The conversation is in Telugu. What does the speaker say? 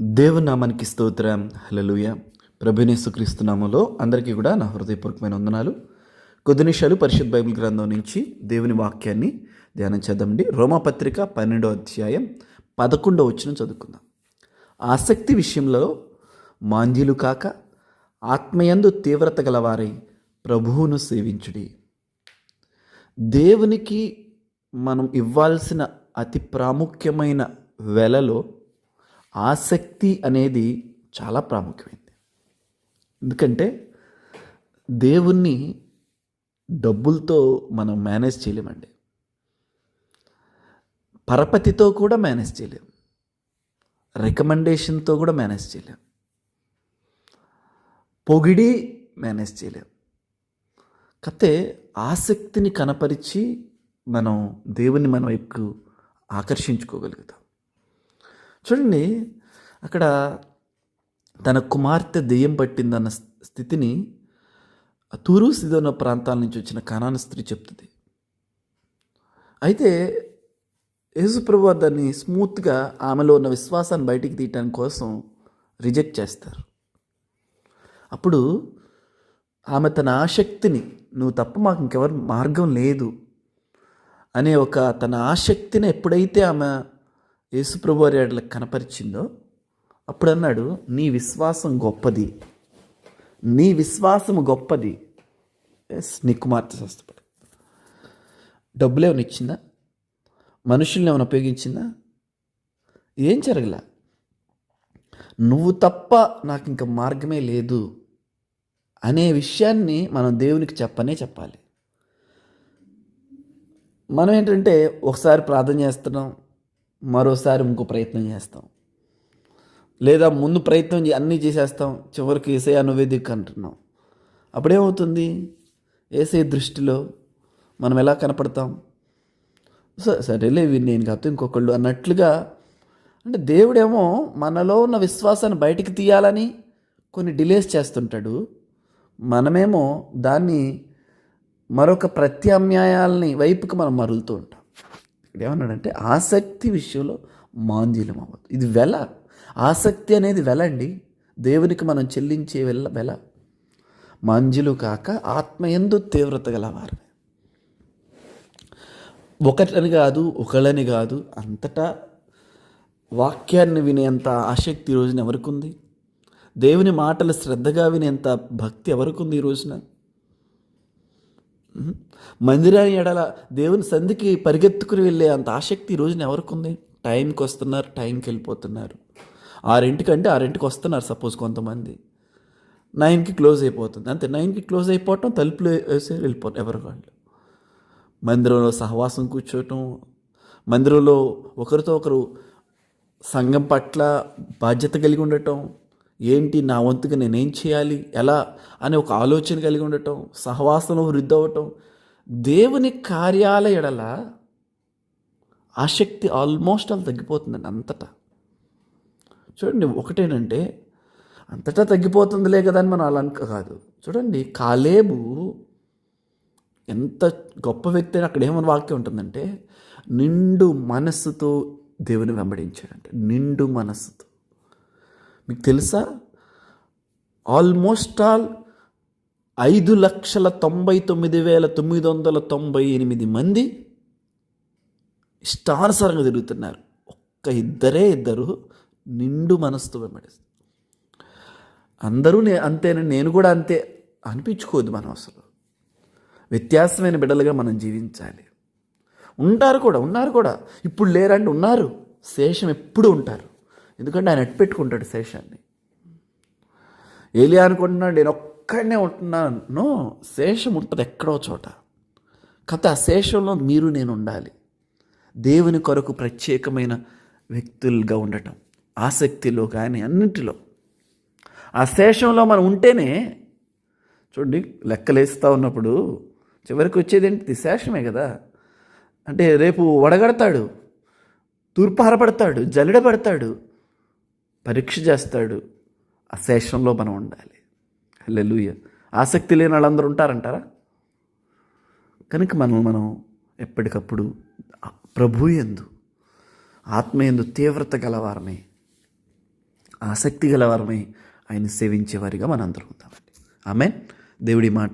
దేవుని నామానికి స్తోత్రం హలలుయ ప్రభునేసుక్రీస్తునామంలో అందరికీ కూడా నా హృదయపూర్వకమైన వందనాలు. కొద్ది నిమిషాలు పరిషత్ బైబిల్ గ్రంథం నుంచి దేవుని వాక్యాన్ని ధ్యానం చేద్దామండి. రోమాపత్రిక పన్నెండో అధ్యాయం పదకొండో వచ్చిన చదువుకుందాం. ఆసక్తి విషయంలో మాంద్యులు కాక ఆత్మయందు తీవ్రత గలవారై ప్రభువును సేవించుడి. దేవునికి మనం ఇవ్వాల్సిన అతి ప్రాముఖ్యమైన వెలలో ఆసక్తి అనేది చాలా ప్రాముఖ్యమైంది. ఎందుకంటే దేవుణ్ణి డబ్బులతో మనం మేనేజ్ చేయలేమండి. పరపతితో కూడా మేనేజ్ చేయలేం. రికమెండేషన్తో కూడా మేనేజ్ చేయలేం. పొగిడి మేనేజ్ చేయలేం. కాకపోతే ఆసక్తిని కనపరిచి మనం దేవుని మన వైపుకు ఆకర్షించుకోగలుగుతాం. చూడండి అక్కడ తన కుమార్తె దెయ్యం పట్టిందన్న స్థితిని తూరు సిదోన ప్రాంతాల నుంచి వచ్చిన కణాన స్త్రీ చెప్తుంది. అయితే యేసుప్రభు దాన్ని స్మూత్గా ఆమెలో ఉన్న విశ్వాసాన్ని బయటికి తీయటానికి కోసం రిజెక్ట్ చేస్తారు. అప్పుడు ఆమె తన ఆసక్తిని నువ్వు తప్ప మాకు ఇంకెవరు మార్గం లేదు అనే ఒక తన ఆసక్తిని ఎప్పుడైతే ఆమె యేసుప్రభువారి ఏడలకు కనపరిచిందో అప్పుడు అన్నాడు నీ విశ్వాసం గొప్పది. నీ విశ్వాసము గొప్పది. ఎస్ నీ కుమార్తె స్వస్థపడి డబ్బులు ఏమైనా ఇచ్చిందా? మనుషుల్ని ఏమైనా ఉపయోగించిందా? ఏం జరగల? నువ్వు తప్ప నాకు ఇంకా మార్గమే లేదు అనే విషయాన్ని మనం దేవునికి చెప్పనే చెప్పాలి. మనం ఏంటంటే ఒకసారి ప్రార్థన చేస్తున్నాం మరోసారి ఇంకో ప్రయత్నం చేస్తాం. లేదా ముందు ప్రయత్నం చే- అన్నీ చేసేస్తాం. చివరికి ఏసై అనువేదిక అంటున్నాం. అప్పుడేమవుతుంది? ఏసై దృష్టిలో మనం ఎలా కనపడతాం? సరేలే వీరు నేను కాకపోతే ఇంకొకళ్ళు అన్నట్లుగా అంటే దేవుడేమో మనలో ఉన్న విశ్వాసాన్ని బయటికి తీయాలని కొన్ని డిలేస్ చేస్తుంటాడు. మనమేమో దాన్ని మరొక ప్రత్యామ్నాయాలని వైపుకి మనం మరులుతూ ఉంటాం. ఇక్కడ ఏమన్నాడంటే ఆసక్తి విషయంలో మాంద్యులం అవ్వదు ఇది వెల. ఆసక్తి అనేది వెల అండి దేవునికి మనం చెల్లించే వెళ్ళ వెల. మాంజులు కాక ఆత్మయందు తీవ్రత గలవారు ఒకటని కాదు ఒకళ్ళని కాదు అంతటా వాక్యాన్ని వినేంత ఆసక్తి ఈ రోజున ఎవరికి ఉంది దేవుని మాటలు శ్రద్ధగా వినేంత భక్తి ఎవరికి ఉంది ఈ రోజున? మందిరాన్ని ఎడల దేవుని సంధికి పరిగెత్తుకుని వెళ్ళే అంత ఆసక్తి ఈ రోజున ఎవరికి ఉంది టైంకి వస్తున్నారు టైంకి వెళ్ళిపోతున్నారు. ఆరింటికంటే ఆరింటికి వస్తున్నారు సపోజ్ కొంతమంది. నైన్కి క్లోజ్ అయిపోతుంది. అంతే నైన్కి క్లోజ్ అయిపోవటం తలుపులు వేసి వెళ్ళిపోవటం ఎవరి వాళ్ళు. మందిరంలో సహవాసం కూర్చోవటం మందిరంలో ఒకరితో ఒకరు సంఘం పట్ల బాధ్యత కలిగి ఉండటం ఏంటి నా వంతుగా నేనేం చేయాలి? ఎలా? అనే ఒక ఆలోచన కలిగి ఉండటం సహవాసంలో వృద్ధి అవ్వటం దేవుని కార్యాల ఎడల ఆసక్తి ఆల్మోస్ట్ అలా తగ్గిపోతుందండి అంతటా. చూడండి ఒకటేనంటే అంతటా తగ్గిపోతుందిలే కదా అని మనం అలా అనుక కాదు. చూడండి కాలేబు ఎంత గొప్ప వ్యక్తి అని అక్కడ ఏమని వాక్యం ఉంటుందంటే నిండు మనస్సుతో దేవుని వెంబడించాడంట. నిండు మనస్సుతో. మీకు తెలుసా? ఆల్మోస్ట్ ఆల్ ఐదు లక్షల తొంభై తొమ్మిది వేల తొమ్మిది వందల తొంభై ఎనిమిది మంది ఇష్టానుసారంగా తిరుగుతున్నారు. ఒక్క ఇద్దరే ఇద్దరు నిండు మనసుతో వెంబడిస్తారు. అందరూ నే అంతేనని నేను కూడా అంతే. అనిపించుకోవద్దు మనం అసలు. వ్యత్యాసమైన బిడ్డలుగా మనం జీవించాలి. ఉంటారు కూడా ఉన్నారు కూడా. ఇప్పుడు లేరంటే ఉన్నారు. శేషం ఎప్పుడు ఉంటారు? ఎందుకంటే ఆయన ఎట్టు పెట్టుకుంటాడు శేషాన్ని. ఏలియా అనుకుంటున్నాడు నేను ఒక్కడనే ఉంటున్నాను. శేషం ఉంటుంది ఎక్కడో చోట. కథ ఆ శేషంలో మీరు నేను ఉండాలి. దేవుని కొరకు ప్రత్యేకమైన వ్యక్తులుగా ఉండటం ఆసక్తిలో కానీ అన్నింటిలో. ఆ శేషంలో మనం ఉంటేనే చూడండి లెక్కలేస్తూ ఉన్నప్పుడు చివరికి వచ్చేది ఏంటి? శేషమే కదా. అంటే రేపు వడగడతాడు తూర్పారపడతాడు జల్లెడ పడతాడు పరీక్ష చేస్తాడు. ఆ శేషంలో మనం ఉండాలి. లెలుయ ఆసక్తి లేని వాళ్ళందరూ ఉంటారంటారా? కనుక మనం మనం ఎప్పటికప్పుడు ప్రభు ఎందు ఆత్మయందు తీవ్రత గలవారమే ఆసక్తి గలవారమై ఆయన సేవించేవారిగా మనందరం ఉందామండి. ఆమె దేవుడి మాట